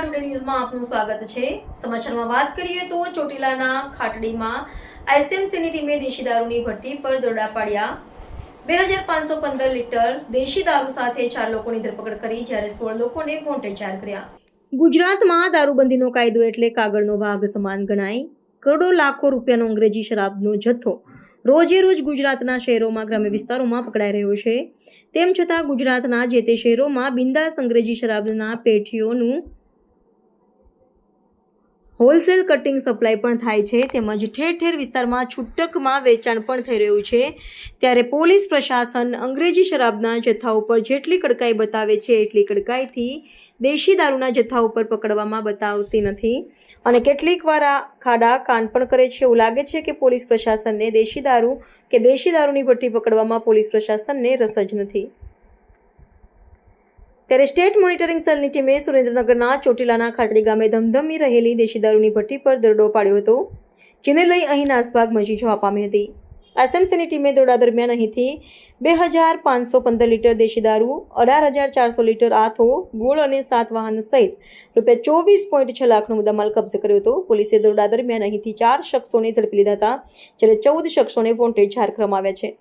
Vadodara today ન્યૂઝમાં આપનું સ્વાગત છે. સમાચારમાં વાત કરીએ તો ચોટીલાના ખાટડીમાં એસએમસીની ટીમે દેશી દારૂની ભઠ્ઠી પર દરોડા પાડ્યા. બે હજાર પાંચસો પંદર લીટર દેશી દારૂ સાથે ચાર લોકોની ધરપકડ કરી જ્યારે સોળ લોકોને વોન્ટેડ જાહેર કર્યા. ગુજરાતમાં દારૂબંધીનો કાયદો એટલે કાગળનો ભાગ સમાન ગણાય. કરોડો લાખો રૂપિયાનો અંગ્રેજી શરાબનો જથ્થો રોજે રોજ ગુજરાતના શહેરોમાં, ગ્રામ્ય વિસ્તારોમાં પકડાઈ રહ્યો છે. તેમ છતાં ગુજરાતના જે તે શહેરોમાં બિંદાસ અંગ્રેજી શરાબના પેઠીઓનું હોલસેલ કટિંગ સપ્લાય પણ થાય છે તેમજ ઠેર ઠેર વિસ્તારમાં છૂટકમાં વેચાણ પણ થઈ રહ્યું છે. ત્યારે પોલીસ પ્રશાસન અંગ્રેજી શરાબના જથ્થા ઉપર જેટલી કડકાઈ બતાવે છે એટલી કડકાઈથી દેશી દારૂના જથ્થા ઉપર પકડવામાં બતાવતી નથી. અને કેટલીક વાર આ ખાડા કાન પણ કરે છે. એવું લાગે છે કે પોલીસ પ્રશાસનને દેશી દારૂ કે દેશી દારૂની ભઠ્ઠી પકડવામાં પોલીસ પ્રશાસનને રસ જ નથી. ત્યારે સ્ટેટ મોનિટરિંગ સેલની ટીમે સુરેન્દ્રનગરના ચોટીલાના ખાટડી ગામે ધમધમી રહેલી દેશી દારૂની ભઠ્ઠી પર દરડો પાડ્યો હતો, જેને લઈ અહીં નાસભાગ મચી જવા પામી હતી. એસએમસીની ટીમે દોડા દરમિયાન અહીંથી બે હજાર પાંચસો પંદર લીટર દેશી દારૂ, અઢાર હજાર ચારસો લીટર આથો, ગોળ અને સાત વાહન સહિત રૂપિયા ચોવીસ પોઈન્ટ છ લાખનો મુદ્દામાલ કબજે કર્યો હતો. પોલીસે દોડા દરમિયાન અહીંથી ચાર શખ્સોને ઝડપી લીધા હતા, જ્યારે ચૌદ શખ્સોને વોન્ટેડ જાહેર આવ્યા છે.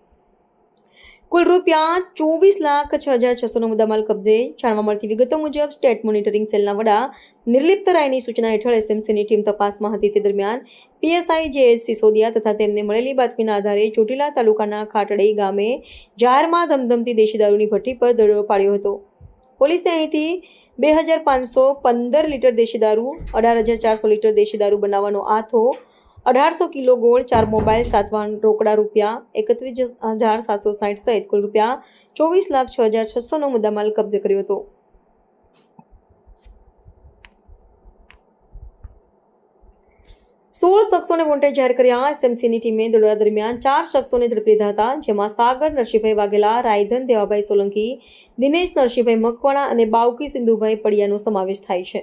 કુલ રૂપિયા ચોવીસ લાખ છ હજાર છસોનો મુદ્દામાલ કબજે. જાણવા મળતી વિગતો મુજબ સ્ટેટ મોનિટરિંગ સેલના વડા નિર્લિપ્ત રાયની સૂચના હેઠળ એસએમસીની ટીમ તપાસમાં હતી. તે દરમિયાન પીએસઆઈ જેએસ સિસોદિયા તથા તેમને મળેલી બાતમીના આધારે ચોટીલા તાલુકાના ખાટડી ગામે જાહેરમાં ધમધમતી દેશી દારૂની ભઠ્ઠી પર દરોડો પાડ્યો હતો. પોલીસે અહીંથી બે હજાર પાંચસો પંદર લીટર દેશી દારૂ, અઢાર હજાર ચારસો લીટર દેશી દારૂ બનાવવાનો આથો અઢારસો કિલો ગોળ, ચાર મોબાઈલ સાતવાન રોકડા રૂપિયા, એકત્રીસ હજાર સાતસો સાઠ સહિત કુલ રૂપિયા ચોવીસ લાખ છ હજાર છસોનો મુદ્દામાલ કબજે કર્યો હતો. સોળ શખ્સોને વોન્ટેડ જાહેર કર્યા. એસએમસીની ટીમે દોડવા દરમિયાન ચાર શખ્સોને ઝડપી લીધા હતા, જેમાં સાગર, નરસિંહભાઈ વાઘેલા, રાયધન, દેવાભાઈ સોલંકી, દિનેશ, નરસિંહભાઈ મકવાણા અને બાવકી સિંધુભાઈ પડિયાનો સમાવેશ થાય છે.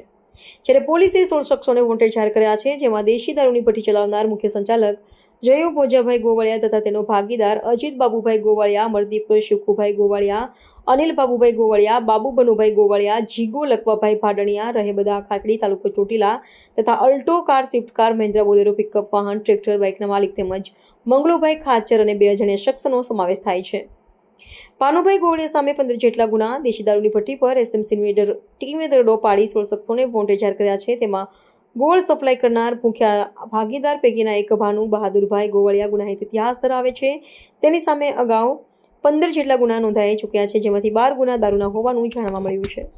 જ્યારે પોલીસે સોળ શખ્સોને વોન્ટેડ જાહેર કર્યા છે, જેમાં દેશી દારૂની ભઠ્ઠી ચલાવનાર મુખ્ય સંચાલક જયુ ભોજાભાઈ ગોવાળિયા તથા તેનો ભાગીદાર અજીત બાબુભાઈ ગોવાળિયા મરદીપ શિવકુભાઈ ગોવાળિયા, અનિલ બાબુભાઈ ગોવાળિયા, બાબુ બનુભાઈ ગોવાળિયા, જીગો લકવાભાઈ ભાડણિયા રહે બધા ખાટડી તાલુકો ચોટીલા તથા Alto car Swift car, Mahindra Bolero pickup વાહન, ટ્રેક્ટર, બાઇકના માલિક તેમજ મંગળુભાઈ ખાચર અને બે અજાણ્યા શખ્સનો સમાવેશ થાય છે. પાનુભાઈ ગોળિયા સામે પંદર જેટલા ગુના, દેશી દારૂની ભઠ્ઠી પર એસએમસીની ટીમે દરડો પાડી સોળ શખ્સોને વોન્ટેડ જાહેર કર્યા છે. તેમાં ગોળ સપ્લાય કરનાર મુખ્ય ભાગીદાર પૈકીના એક ભાનુ બહાદુરભાઈ ગોવળિયા ગુનાહિત ઇતિહાસ ધરાવે છે. તેની સામે અગાઉ પંદર જેટલા ગુના નોંધાઈ ચૂક્યા છે, જેમાંથી બાર ગુના દારૂના હોવાનું જાણવા મળ્યું છે.